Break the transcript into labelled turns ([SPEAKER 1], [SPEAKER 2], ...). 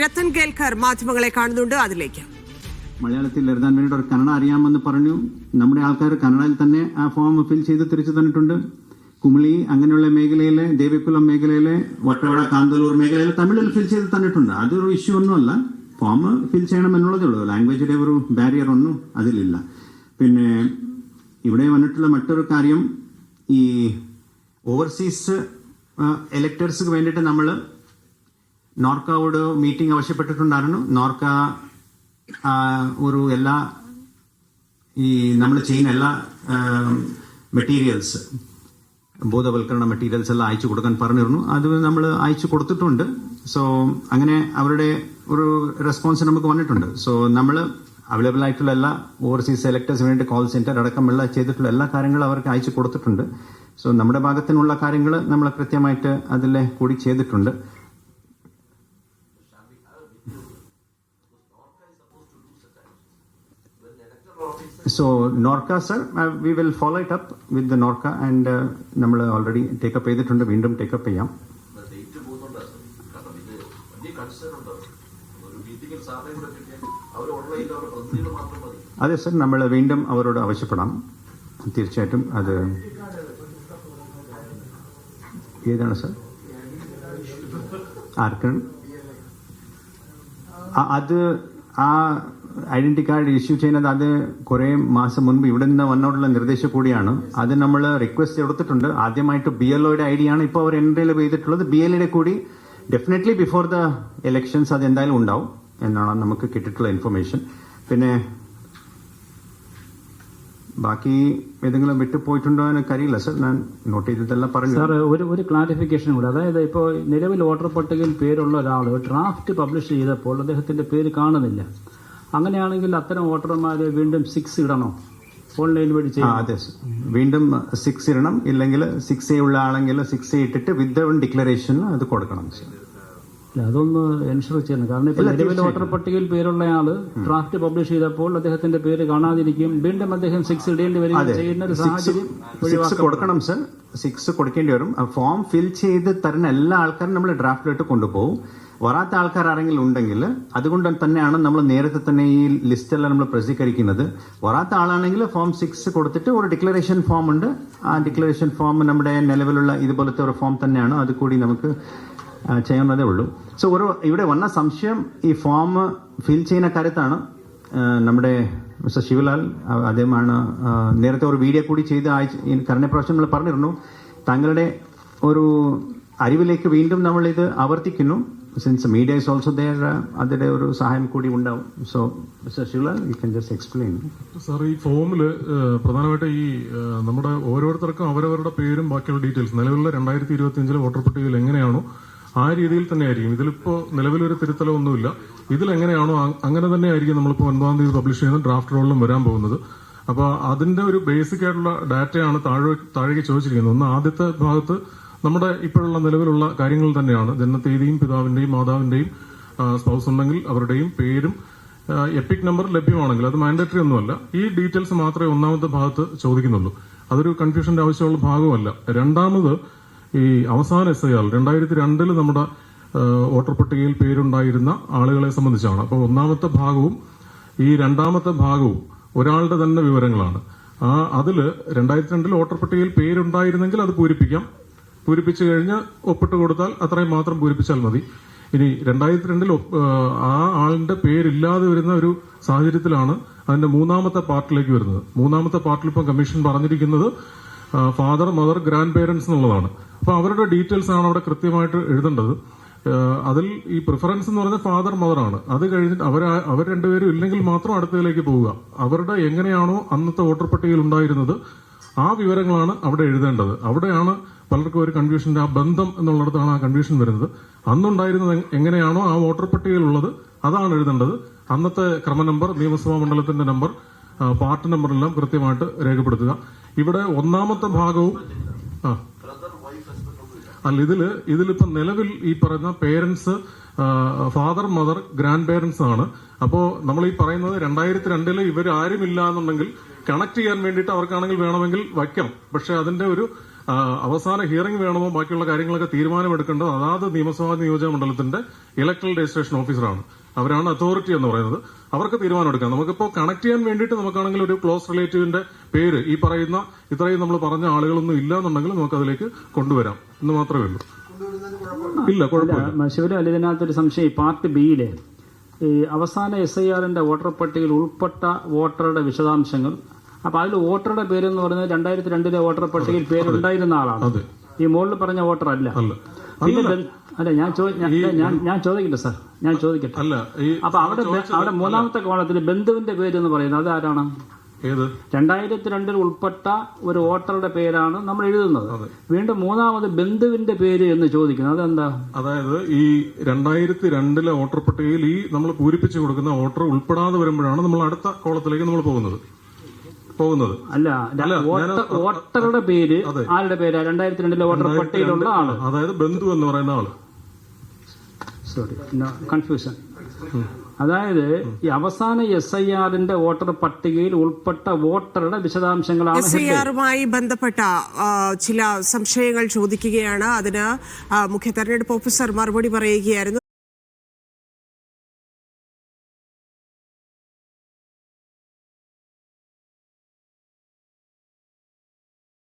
[SPEAKER 1] രത്തൻ കേൽക്കർ മാധ്യമങ്ങളെ കാണുന്നുണ്ട്. അതിലേക്ക്.
[SPEAKER 2] മലയാളത്തിൽ എഴുതാൻ വേണ്ടി ഒരു കന്നഡ അറിയാമെന്ന് പറഞ്ഞു. നമ്മുടെ ആൾക്കാർ കന്നഡയിൽ തന്നെ ആ ഫോം ഫിൽ ചെയ്ത് തിരിച്ചു തന്നിട്ടുണ്ട്. കുമിളി അങ്ങനെയുള്ള മേഖലയിലെ ദേവികുളം മേഖലയിലെ വട്ടവട കാന്തലൂർ മേഖലയിൽ തമിഴിൽ ഫിൽ ചെയ്ത് തന്നിട്ടുണ്ട്. അതൊരു ഇഷ്യൂ ഒന്നുമല്ല ഫോം ഫിൽ ചെയ്യണം എന്നുള്ളതേ ഉള്ളൂ. ലാംഗ്വേജിന്റെ ഒരു ബാരിയർ ഒന്നും അതിലില്ല. പിന്നെ ഇവിടെ വന്നിട്ടുള്ള മറ്റൊരു കാര്യം ഈ ഓവർസീസ് എലക്ടേഴ്സിന് വേണ്ടിയിട്ട് നമ്മൾ നോർക്കയോട് മീറ്റിംഗ് ആവശ്യപ്പെട്ടിട്ടുണ്ടായിരുന്നു. നോർക്ക ഒരു എല്ലാ ഈ നമ്മൾ ചെയ്യുന്ന എല്ലാ മെറ്റീരിയൽസ് ബോധവൽക്കരണ മെറ്റീരിയൽസ് എല്ലാം അയച്ചു കൊടുക്കാൻ പറഞ്ഞിരുന്നു. അത് നമ്മൾ അയച്ചു കൊടുത്തിട്ടുണ്ട്. സോ അങ്ങനെ അവരുടെ ഒരു റെസ്പോൺസ് നമുക്ക് വന്നിട്ടുണ്ട്. സോ നമ്മൾ അവൈലബിൾ ആയിട്ടുള്ള എല്ലാ ഓവർസീസ് സെലക്ടേഴ്സ് വേണ്ടി കോൾ സെന്റർ അടക്കമുള്ള ചെയ്തിട്ടുള്ള എല്ലാ കാര്യങ്ങളും അവർക്ക് അയച്ചു കൊടുത്തിട്ടുണ്ട്. സോ നമ്മുടെ ഭാഗത്തിനുള്ള കാര്യങ്ങൾ നമ്മൾ കൃത്യമായിട്ട് അതിൽ കൂടി ചെയ്തിട്ടുണ്ട്. So Norca, sir, uh, we will follow it up with the Norca and നമ്മൾ ഓൾറെഡി ടേക്കപ്പ് ചെയ്തിട്ടുണ്ട്. വീണ്ടും ടേക്കപ്പ് ചെയ്യാം. അതെ സർ നമ്മൾ വീണ്ടും അവരോട് ആവശ്യപ്പെടാം. തീർച്ചയായിട്ടും അത് ഏതാണ് സർ ആർക്കാണ്? അത് ആ ഐഡന്റി കാർഡ് ഇഷ്യൂ ചെയ്യുന്നത് അത് കുറെ മാസം മുൻപ് ഇവിടെ നിന്ന് വന്നോടുള്ള നിർദ്ദേശം കൂടിയാണ്. അത് നമ്മൾ റിക്വസ്റ്റ് കൊടുത്തിട്ടുണ്ട്. ആദ്യമായിട്ട് ബി എൽ ഒയുടെ ഐ ഇപ്പോൾ അവർ എൻട്രിയിൽ ചെയ്തിട്ടുള്ളത് ബി എൽ കൂടി ഡെഫിനറ്റ്ലി ബിഫോർ ദ എലക്ഷൻസ് അത് എന്തായാലും ഉണ്ടാവും എന്നാണ് നമുക്ക് കിട്ടിയിട്ടുള്ള ഇൻഫർമേഷൻ പിന്നെ ബാക്കി ഏതെങ്കിലും വിട്ടുപോയിട്ടുണ്ടോ എന്ന് അറിയില്ല സർ. ഞാൻ നോട്ട് ചെയ്തതെല്ലാം പറഞ്ഞു
[SPEAKER 3] സാർ ഒരു ഒരു ക്ലാരിഫിക്കേഷൻ കൂടെ. അതായത് ഇപ്പോൾ നിലവിൽ വോട്ടർ പട്ടികയിൽ പേരുള്ള ഒരാൾ ഡ്രാഫ്റ്റ് പബ്ലിഷ് ചെയ്തപ്പോൾ അദ്ദേഹത്തിന്റെ പേര് കാണുന്നില്ല. അങ്ങനെയാണെങ്കിൽ അത്തരം വോട്ടർമാരെ വീണ്ടും സിക്സ് ഇടണോ? ഓൺലൈൻ വഴി
[SPEAKER 2] അതെ. വീണ്ടും സിക്സ് ഇടണം. ഇല്ലെങ്കിൽ സിക്സ് എ ഉള്ള ആണെങ്കിൽ സിക്സ് എ ഇട്ടിട്ട് വിത്ത് ഡിക്ലറേഷൻ അത് കൊടുക്കണം.
[SPEAKER 3] അതൊന്ന് എൻഷുർ ചെയ്യണം. കാരണം ഇപ്പോൾ നിലവിൽ. വോട്ടർ പട്ടികയിൽ പേരുള്ള ആൾ ഡ്രാഫ്റ്റ് പബ്ലിഷ് ചെയ്തപ്പോൾ അദ്ദേഹത്തിന്റെ പേര് കാണാതിരിക്കും. വീണ്ടും അദ്ദേഹം സിക്സ് ഇടേണ്ടി വരികയും ചെയ്യുന്ന ഒരു സാഹചര്യം
[SPEAKER 2] കൊടുക്കണം സർ സിക്സ് കൊടുക്കേണ്ടി വരും. ഫോം ഫിൽ ചെയ്ത് തരുന്ന എല്ലാ ആൾക്കാരും നമ്മൾ ഡ്രാഫ്റ്റിലോട്ട് കൊണ്ടുപോകും. വരാത്ത ആൾക്കാർ ആരെങ്കിലും ഉണ്ടെങ്കിൽ അതുകൊണ്ട് തന്നെയാണ് നമ്മൾ നേരത്തെ തന്നെ ഈ ലിസ്റ്റെല്ലാം നമ്മൾ പ്രസിദ്ധീകരിക്കുന്നത്. വരാത്ത ആളാണെങ്കിൽ ഫോം സിക്സ് കൊടുത്തിട്ട് ഒരു ഡിക്ലറേഷൻ ഫോം ഉണ്ട്. ആ ഡിക്ലറേഷൻ ഫോം നമ്മുടെ നിലവിലുള്ള ഇതുപോലത്തെ ഒരു ഫോം തന്നെയാണ്. അത് കൂടി നമുക്ക് ചെയ്യുന്നതേ ഉള്ളൂ. സോ ഒരു ഇവിടെ വന്ന സംശയം ഈ ഫോം ഫിൽ ചെയ്യുന്ന കാര്യത്താണ്. നമ്മുടെ മിസ്റ്റർ ശിവലാൽ അദ്ദേഹമാണ് നേരത്തെ ഒരു വീഡിയോ കൂടി ചെയ്ത് കഴിഞ്ഞ പ്രാവശ്യം നമ്മൾ പറഞ്ഞിരുന്നു. താങ്കളുടെ ഒരു അറിവിലേക്ക് വീണ്ടും നമ്മൾ ഇത് ആവർത്തിക്കുന്നു. Since media is also there അതിന്റെ ഒരു സഹായം കൂടി ഉണ്ടാവും. So mister Shivalal you can just explain
[SPEAKER 4] sir ഈ ഫോമിൽ ഏഹ്, പ്രധാനമായിട്ട് ഈ നമ്മുടെ ഓരോരുത്തർക്കും അവരവരുടെ പേരും ബാക്കിയുള്ള ഡീറ്റെയിൽസ് നിലവിലുള്ള രണ്ടായിരത്തി ഇരുപത്തി അഞ്ചിലെ വോട്ടർ പട്ടികയിൽ എങ്ങനെയാണോ ആ രീതിയിൽ തന്നെ ആയിരിക്കും ഇതിലിപ്പോ നിലവിലൊരു തിരുത്തലോ ഒന്നുമില്ല. ഇതിൽ എങ്ങനെയാണോ അങ്ങനെ തന്നെ ആയിരിക്കും നമ്മളിപ്പോൾ ഒൻപതാം തീയതി പബ്ലിഷ് ചെയ്യുന്ന ഡ്രാഫ്റ്റ് റോളിലും വരാൻ പോകുന്നത്. അപ്പോൾ അതിന്റെ ഒരു ബേസിക് ആയിട്ടുള്ള ഡാറ്റയാണ് താഴെ താഴേക്ക് ചോദിച്ചിരിക്കുന്നത്. ഒന്ന് ആദ്യത്തെ ഭാഗത്ത് നമ്മുടെ ഇപ്പോഴുള്ള നിലവിലുള്ള കാര്യങ്ങൾ തന്നെയാണ്. ജനനത്തീയതിയും പിതാവിന്റെയും മാതാവിന്റെയും സ്പൗസ് ഉണ്ടെങ്കിൽ അവരുടെയും പേരും എപ്പിക് നമ്പർ ലഭ്യമാണെങ്കിൽ അത് മാൻഡേറ്ററി ഒന്നുമല്ല. ഈ ഡീറ്റെയിൽസ് മാത്രമേ ഒന്നാമത്തെ ഭാഗത്ത് ചോദിക്കുന്നുള്ളൂ. അതൊരു കൺഫ്യൂഷന്റെ ആവശ്യമുള്ള ഭാഗമല്ല. രണ്ടാമത് ഈ അവസാന എസ് ഐ ആർ രണ്ടായിരത്തി രണ്ടിൽ നമ്മുടെ വോട്ടർ പട്ടികയിൽ പേരുണ്ടായിരുന്ന ആളുകളെ സംബന്ധിച്ചാണ്. അപ്പോൾ ഒന്നാമത്തെ ഭാഗവും ഈ രണ്ടാമത്തെ ഭാഗവും ഒരാളുടെ തന്നെ വിവരങ്ങളാണ്. ആ അതിൽ രണ്ടായിരത്തി രണ്ടിൽ വോട്ടർ പട്ടികയിൽ പേരുണ്ടായിരുന്നെങ്കിൽ അത് പൂരിപ്പിക്കാം. പൂരിപ്പിച്ചു കഴിഞ്ഞാൽ ഒപ്പിട്ട് കൊടുത്താൽ അത്രയും മാത്രം പൂരിപ്പിച്ചാൽ മതി. ഇനി രണ്ടായിരത്തി രണ്ടിൽ ആ ആളിന്റെ പേരില്ലാതെ വരുന്ന ഒരു സാഹചര്യത്തിലാണ് അതിന്റെ മൂന്നാമത്തെ പാർട്ടിലേക്ക് വരുന്നത്. മൂന്നാമത്തെ പാർട്ടിൽ ഇപ്പം കമ്മീഷൻ പറഞ്ഞിരിക്കുന്നത് ഫാദർ മദർ ഗ്രാൻഡ് പേരൻസ് എന്നുള്ളതാണ്. അപ്പൊ അവരുടെ ഡീറ്റെയിൽസ് ആണ് അവിടെ കൃത്യമായിട്ട് എഴുതേണ്ടത്. അതിൽ ഈ പ്രിഫറൻസ് എന്ന് പറഞ്ഞാൽ ഫാദർ മദർ ആണ്. അത് കഴിഞ്ഞിട്ട് അവർ അവർ രണ്ടുപേരും ഇല്ലെങ്കിൽ മാത്രം അടുത്തതിലേക്ക് പോവുക. അവരുടെ എങ്ങനെയാണോ അന്നത്തെ വോട്ടർ പട്ടികയിൽ ഉണ്ടായിരുന്നത് ആ വിവരങ്ങളാണ് അവിടെ എഴുതേണ്ടത്. അവിടെയാണ് പലർക്കും ഒരു കൺഫ്യൂഷന്റെ ആ ബന്ധം എന്നുള്ളിടത്താണ് ആ കൺഫ്യൂഷൻ വരുന്നത്. അന്നുണ്ടായിരുന്നത് എങ്- എങ്ങനെയാണോ ആ വോട്ടർ പട്ടികയിലുള്ളത് അതാണ് എഴുതേണ്ടത്. അന്നത്തെ ക്രമ നമ്പർ നിയമസഭാ മണ്ഡലത്തിന്റെ നമ്പർ പാർട്ടി നമ്പറെല്ലാം കൃത്യമായിട്ട് രേഖപ്പെടുത്തുക. ഇവിടെ ഒന്നാമത്തെ ഭാഗവും അല്ല ഇതിൽ ഇതിലിപ്പോ നിലവിൽ ഈ പറയുന്ന parents father mother grandparents ആണ്. അപ്പോ നമ്മൾ ഈ പറയുന്നത് രണ്ടായിരത്തി രണ്ടിൽ ഇവർ ആരുമില്ല എന്നുണ്ടെങ്കിൽ കണക്ട് ചെയ്യാൻ വേണ്ടിയിട്ട് അവർക്കാണെങ്കിൽ വേണമെങ്കിൽ വയ്ക്കാം പക്ഷെ അതിന്റെ ഒരു അവസാന ഹിയറിംഗ് വേണമോ ബാക്കിയുള്ള കാര്യങ്ങളൊക്കെ തീരുമാനമെടുക്കേണ്ടത് അതാത് നിയമസഭാ നിയോജക മണ്ഡലത്തിന്റെ ഇലക്ട്രൽ രജിസ്ട്രേഷൻ ഓഫീസറാണ് അവരാണ് അതോറിറ്റി എന്ന് പറയുന്നത്. അവർക്ക് തീരുമാനമെടുക്കാം. നമുക്കിപ്പോൾ കണക്ട് ചെയ്യാൻ വേണ്ടിയിട്ട് നമുക്കാണെങ്കിൽ ഒരു ക്ലോസ് റിലേറ്റീവിന്റെ പേര് ഈ പറയുന്ന ഇത്രയും നമ്മൾ പറഞ്ഞ ആളുകളൊന്നും ഇല്ല എന്നുണ്ടെങ്കിൽ നമുക്കതിലേക്ക് കൊണ്ടുവരാം. എന്ന് മാത്രമേ ഉള്ളൂ. ഇല്ല കുഴപ്പമില്ല.
[SPEAKER 3] ശിവരാൽ ഇതിനകത്തൊരു സംശയം ഈ പാർട്ട് ബിയിലെ ഈ അവസാന എസ് ഐ ആറിന്റെ വോട്ടർ പട്ടികയിൽ ഉൾപ്പെട്ട വോട്ടറുടെ വിശദാംശങ്ങൾ. അപ്പൊ അതിൽ വോട്ടറുടെ പേരെന്ന് പറയുന്നത് രണ്ടായിരത്തി രണ്ടിലെ വോട്ടർ പട്ടികയിൽ പേരുണ്ടായിരുന്ന ആളാണ്. ഈ മുകളിൽ പറഞ്ഞ വോട്ടർ അല്ല.
[SPEAKER 4] അല്ല.
[SPEAKER 3] അല്ല ഞാൻ ഞാൻ- ചോദിക്കട്ടെ സാർ ഞാൻ ചോദിക്കട്ടെ.
[SPEAKER 4] അല്ല
[SPEAKER 3] അപ്പൊ അവിടെ അവിടെ മൂന്നാമത്തെ കോളത്തിൽ ബന്ധുവിന്റെ പേര് എന്ന് പറയുന്നത് അത് ആരാണ്?
[SPEAKER 4] ഏത്?
[SPEAKER 3] രണ്ടായിരത്തി രണ്ടിൽ ഉൾപ്പെട്ട ഒരു വോട്ടറുടെ പേരാണ് നമ്മൾ എഴുതുന്നത്. വീണ്ടും മൂന്നാമത് ബന്ധുവിന്റെ പേര് എന്ന് ചോദിക്കുന്നത് അതെന്താ?
[SPEAKER 4] അതായത് ഈ രണ്ടായിരത്തി രണ്ടിലെ വോട്ടർ പട്ടികയിൽ ഈ നമ്മൾ പൂരിപ്പിച്ചു കൊടുക്കുന്ന വോട്ടർ ഉൾപ്പെടാതെ വരുമ്പോഴാണ് നമ്മൾ അടുത്ത കോളത്തിലേക്ക് നമ്മൾ പോകുന്നത്. പോകുന്നത്.
[SPEAKER 3] അല്ല
[SPEAKER 4] അല്ല,
[SPEAKER 3] വോട്ട- വോട്ടറുടെ പേര് ആരുടെ പേരാ? രണ്ടായിരത്തി രണ്ടിലെ വോട്ടർ പട്ടികയിലുള്ള ആൾ.
[SPEAKER 4] അതായത് ബന്ധു എന്ന് പറയുന്ന ആൾ.
[SPEAKER 3] സോറി കൺഫ്യൂഷൻ അതായത് ഈ അവസാന എസ് ഐ ആറിന്റെ വോട്ടർ പട്ടികയിൽ ഉൾപ്പെട്ട വോട്ടറുടെ വിശദാംശങ്ങളാണ്
[SPEAKER 1] എസ് ഐ ആറുമായി ബന്ധപ്പെട്ട ചില സംശയങ്ങൾ ചോദിക്കുകയാണ്. അതിന് മുഖ്യ തെരഞ്ഞെടുപ്പ് ഓഫീസർ മറുപടി പറയുകയായിരുന്നു.